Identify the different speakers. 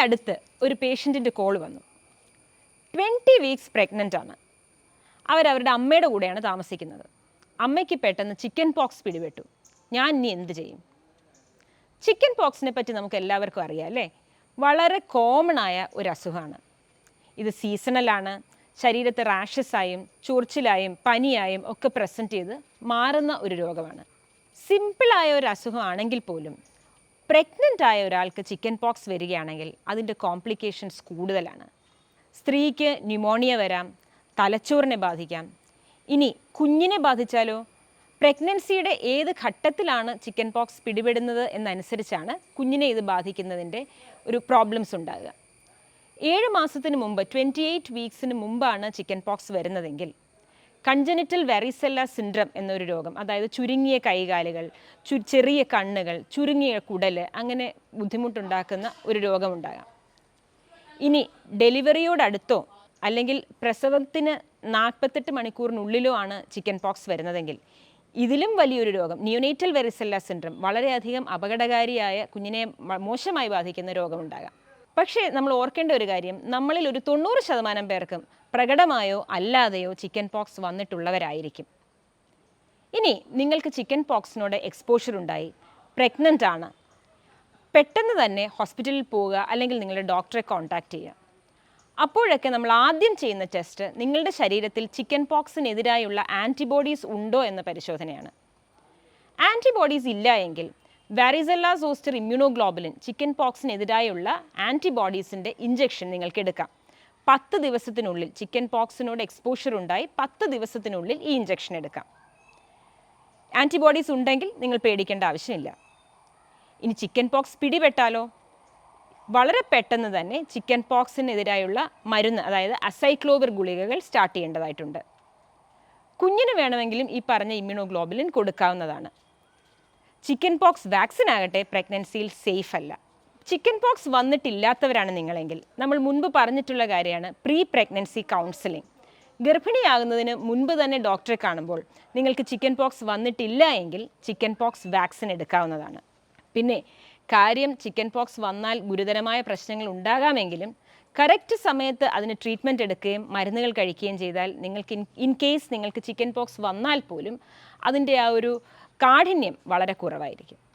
Speaker 1: അടുത്ത് ഒരു പേഷ്യന്റിന്റെ കോൾ വന്നു. ട്വന്റി വീക്സ് പ്രഗ്നന്റ് ആണ്. അവരവരുടെ അമ്മയുടെ കൂടെയാണ് താമസിക്കുന്നത്. അമ്മയ്ക്ക് പെട്ടെന്ന് ചിക്കൻ പോക്സ് പിടിപെട്ടു. ഞാൻ ഇനി എന്ത് ചെയ്യും? ചിക്കൻ പോക്സിനെ പറ്റി നമുക്ക് എല്ലാവർക്കും അറിയാം അല്ലേ? വളരെ കോമൺ ആയ ഒരു അസുഖമാണ്. ഇത് സീസണലാണ് ശരീരത്തെ റാഷസായും ചൊറിച്ചിലായും പനിയായും ഒക്കെ പ്രസന്റ് ചെയ്ത് മാറുന്ന ഒരു രോഗമാണ്. സിമ്പിളായ ഒരു അസുഖമാണെങ്കിൽ പോലും പ്രഗ്നന്റ് ആയ ഒരാൾക്ക് ചിക്കൻ പോക്സ് വരികയാണെങ്കിൽ അതിന്റെ കോംപ്ലിക്കേഷൻസ് കൂടുതലാണ്. സ്ത്രീക്ക് ന്യൂമോണിയ വരാം തലച്ചോറിനെ ബാധിക്കാം. ഇനി കുഞ്ഞിനെ ബാധിച്ചാലോ? പ്രഗ്നൻസിയുടെ ഏത് ഘട്ടത്തിലാണ് ചിക്കൻ പോക്സ് പിടിപെടുന്നത് എന്നനുസരിച്ചാണ് കുഞ്ഞിനെ ഇത് ബാധിക്കുന്നതിന്റെ ഒരു പ്രോബ്ലംസ് ഉണ്ടാകുക. ഏഴ് മാസത്തിന് മുമ്പ് ട്വന്റി എയ്റ്റ് വീക്സിന് മുമ്പാണ് ചിക്കൻ പോക്സ് വരുന്നതെങ്കിൽ കൺജനിറ്റൽ വെറിസെല്ല സിൻഡ്രം എന്നൊരു രോഗം അതായത് ചുരുങ്ങിയ കൈകാലുകൾ ചു ചെറിയ കണ്ണുകൾ ചുരുങ്ങിയ കുടൽ അങ്ങനെ ബുദ്ധിമുട്ടുണ്ടാക്കുന്ന ഒരു രോഗമുണ്ടാകാം. ഇനി ഡെലിവറിയോടടുത്തോ അല്ലെങ്കിൽ പ്രസവത്തിന് നാൽപ്പത്തെട്ട് മണിക്കൂറിനുള്ളിലോ ആണ് ചിക്കൻ പോക്സ് വരുന്നതെങ്കിൽ ഇതിലും വലിയൊരു രോഗം നിയോനേറ്റൽ വെറിസെല്ല സിൻഡ്രം വളരെയധികം അപകടകാരിയായ കുഞ്ഞിനെ മോശമായി ബാധിക്കുന്ന രോഗമുണ്ടാകാം. പക്ഷേ നമ്മൾ ഓർക്കേണ്ട ഒരു കാര്യം നമ്മളിൽ ഒരു തൊണ്ണൂറ് ശതമാനം പേർക്കും പ്രകടമായോ അല്ലാതെയോ ചിക്കൻ പോക്സ് വന്നിട്ടുള്ളവരായിരിക്കും. ഇനി നിങ്ങൾക്ക് ചിക്കൻ പോക്സിനോട് എക്സ്പോഷർ ഉണ്ടായി പ്രഗ്നന്റ് ആണ്. പെട്ടെന്ന് തന്നെ ഹോസ്പിറ്റലിൽ പോവുക അല്ലെങ്കിൽ നിങ്ങളുടെ ഡോക്ടറെ കോൺടാക്റ്റ് ചെയ്യുക. അപ്പോഴൊക്കെ നമ്മൾ ആദ്യം ചെയ്യുന്ന ടെസ്റ്റ് നിങ്ങളുടെ ശരീരത്തിൽ ചിക്കൻ പോക്സിനെതിരായുള്ള ആന്റിബോഡീസ് ഉണ്ടോ എന്ന പരിശോധനയാണ്. ആന്റിബോഡീസ് ഇല്ല എങ്കിൽ വാരിസെല്ല സോസ്റ്റർ ഇമ്മ്യൂണോഗ്ലോബുലിൻ ചിക്കൻ പോക്സിനെതിരായുള്ള ആന്റിബോഡീസിന്റെ ഇഞ്ചെക്ഷൻ നിങ്ങൾക്ക് എടുക്കാം. പത്ത് ദിവസത്തിനുള്ളിൽ ചിക്കൻ പോക്സിനോട് എക്സ്പോഷർ ഉണ്ടായി പത്ത് ദിവസത്തിനുള്ളിൽ ഈ ഇഞ്ചെക്ഷൻ എടുക്കാം. ആന്റിബോഡീസ് ഉണ്ടെങ്കിൽ നിങ്ങൾ പേടിക്കേണ്ട ആവശ്യമില്ല. ഇനി ചിക്കൻ പോക്സ് പിടിപെട്ടാലോ? വളരെ പെട്ടെന്ന് തന്നെ ചിക്കൻ പോക്സിനെതിരായുള്ള മരുന്ന് അതായത് അസൈക്ലോവിർ ഗുളികകൾ സ്റ്റാർട്ട് ചെയ്യേണ്ടതായിട്ടുണ്ട്. കുഞ്ഞിന് വേണമെങ്കിലും ഈ പറഞ്ഞ ഇമ്മ്യൂണോഗ്ലോബുലിൻ കൊടുക്കാവുന്നതാണ്. ചിക്കൻ പോക്സ് വാക്സിൻ ആകട്ടെ പ്രഗ്നൻസിയിൽ സേഫ് അല്ല. ചിക്കൻ പോക്സ് വന്നിട്ടില്ലാത്തവരാണ് നിങ്ങളെങ്കിൽ. നമ്മൾ മുൻപ് പറഞ്ഞിട്ടുള്ള കാര്യമാണ് പ്രീ പ്രഗ്നൻസി കൗൺസിലിംഗ് ഗർഭിണിയാകുന്നതിന് മുൻപ് തന്നെ ഡോക്ടറെ കാണുമ്പോൾ നിങ്ങൾക്ക് ചിക്കൻ പോക്സ് വന്നിട്ടില്ല എങ്കിൽ ചിക്കൻ പോക്സ് വാക്സിൻ എടുക്കാവുന്നതാണ്. പിന്നെ കാര്യം ചിക്കൻ പോക്സ് വന്നാൽ ഗുരുതരമായ പ്രശ്നങ്ങൾ ഉണ്ടാകാമെങ്കിലും കറക്റ്റ് സമയത്ത് അതിന് ട്രീറ്റ്മെന്റ് എടുക്കുകയും മരുന്നുകൾ കഴിക്കുകയും ചെയ്താൽ നിങ്ങൾക്ക് ഇൻ കേസ് നിങ്ങൾക്ക് ചിക്കൻ പോക്സ് വന്നാൽ പോലും അതിന്റെ ആ ഒരു കാഠിന്യം വളരെ കുറവായിരിക്കും.